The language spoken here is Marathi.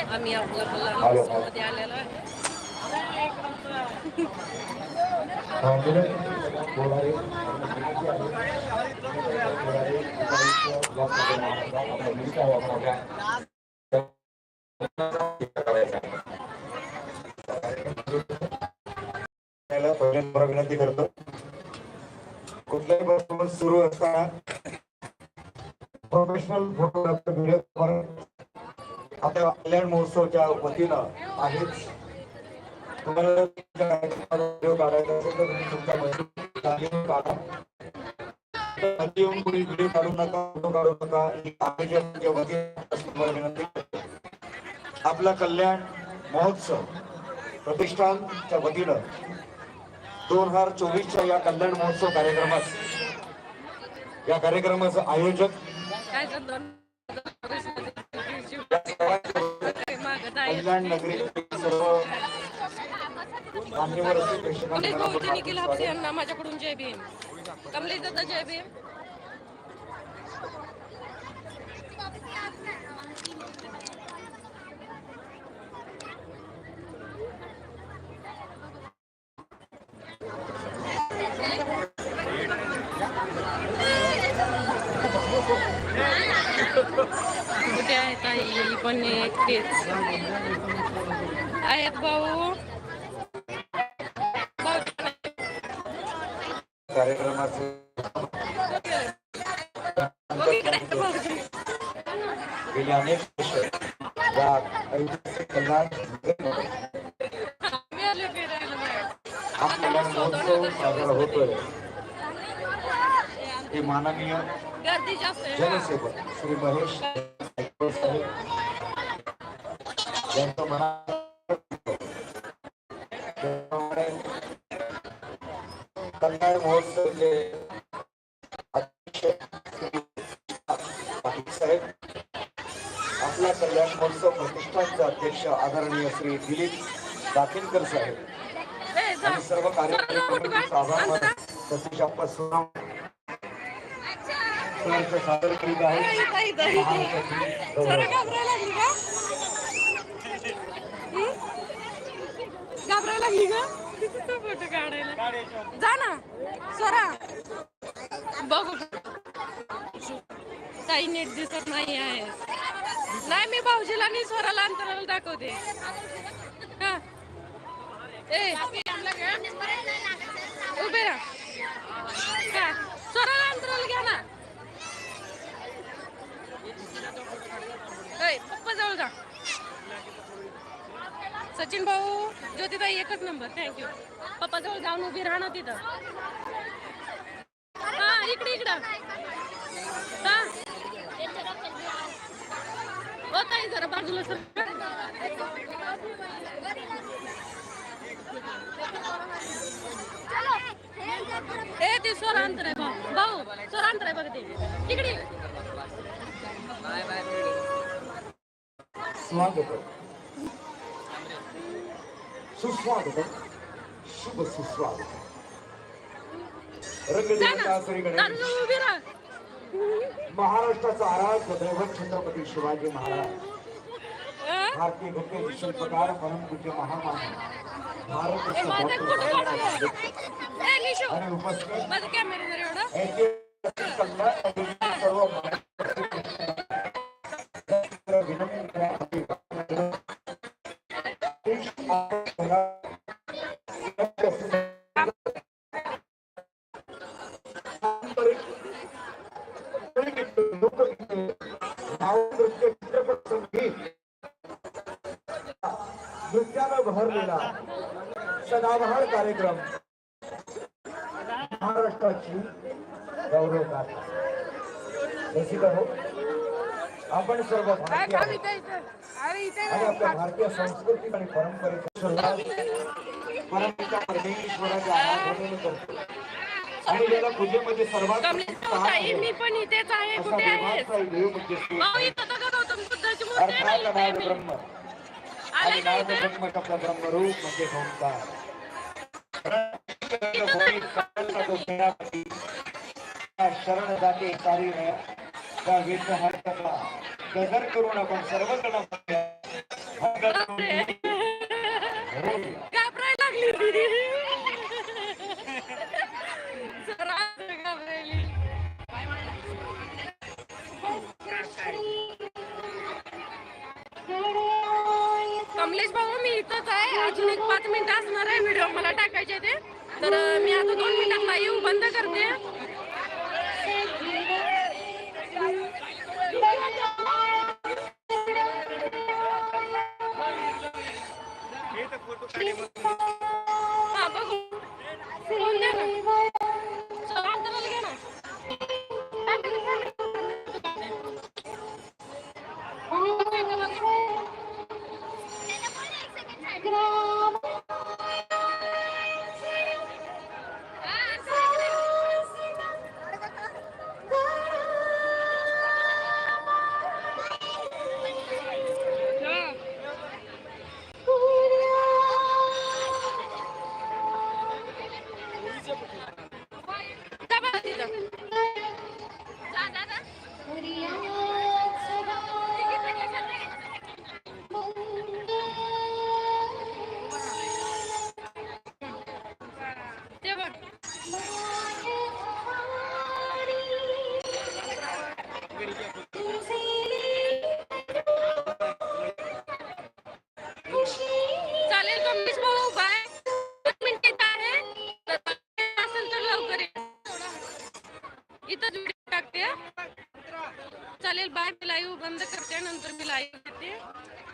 आम्ही. मध्ये आलेलो विनंती करतो कुठल्याही परफॉर्मन्स सुरू असताना प्रोफेशनल फोटोग्राफर व्हिडिओ आपल्या कल्याण महोत्सवच्या वतीनं आहेच तुम्हाला काढायचा असेल तर तुमच्या काढा येऊन कोणी व्हिडिओ काढू नका फोटो काढू नका विनंती आपला कल्याण महोत्सव प्रतिष्ठानच्या वतीनं दोन हजार चोवीसच्या या कल्याण महोत्सव कार्यक्रमात या कार्यक्रमाचं आयोजक कल्याण नगरी सर्व मान्यवर प्रेक्षकांना माझ्याकडून जय भीम. कमलेश दादा जय भीम. पण एकटेच आहेत भाऊ कार्यक्रमाचे. गेले अनेक वर्ष या ऐतिहासिक कल्याण नगरीमध्ये मी आले फिरायला बाहेर. हा कल्याण महोत्सव साजरा होतोय हे माननीय आहे. जनसेवक श्री महेश साहेब यांचं मना कल्याण श्री पाटील साहेब आपला कल्याण महोत्सव प्रतिष्ठानचे अध्यक्ष आदरणीय श्री दिलीप दाखिलकर साहेब जा. आणि सर्व कार्यकारी कमिटीचा आभार मानत सतीश अप्पा सुनाम सादर करीत आहे इथं, इथं, इथं. महाराष्ट्राची जरा गौरव. घाबरायला लागली का हं? घाबरायला फोटो काढायला जा ना. स्वरा. बघू. काही नीट दिसत नाही आहे. नाही मी भाऊजीला आणि स्वराला अंतराला दाखवते. हा. ए उभे राहा. का स्वराला अंतराला घ्या ना. पप्पा जवळ जा. सचिन भाऊ ज्योतिताई एकच नंबर थँक्यू पप्पा जवळ जाऊन उभी राहा ना तिथं. हा इकडे इकडं. हा. हो ताई जरा बाजूला सर. ए ते स्वरांतर आहे भाऊ. भाऊ स्वरांतर आहे बघ ते. इकडे स्वागत सुस्वागत शुभ सुस्वागत जा रंगदेवता ना. श्री गणेश दारू उभी राहा. महाराष्ट्राचा आराध्य दैवत छत्रपती शिवाजी महाराज? भारतीय गद्य शिल्पकार भारत काढा रत्न ए, निशू, आणि उपस्थित सर्व नृत्यानं भरलेला सदाबहार कार्यक्रम। महाराष्ट्राची गौरव गाथा रसिक हो आपण सर्व भारतीय. आणि आपल्या भारतीय संस्कृती आणि परंपरेचा सुरुवात परमपिता परमेश्वराच्या आराधनेने करतो. आणि ज्याला पूजेमध्ये सर्वात मी पण इथेच आहे कुठे अर्थात नाद. ब्रह्म. आणि नाद? ब्रह्म आपला ब्रह्मरूप म्हणजे त्या शरण जाते सारी त्या वेद हरकता गजर करून आपण सर्वजण. कमलेश भाऊ मी इथंच आहे. अजून एक पाच मिनिटं असणार आहे व्हिडिओ मला टाकायचे ते. तर मी आता दोन मिनिटात लाईव्ह बंद करते. Спасибо. चालेल कमलेश भाऊ? बाय. आहे. असेल तर लवकर ये. इथंच टाकते. चालेल बाय. मी लाईव्ह बंद करते नंतर मी लाईव्ह येते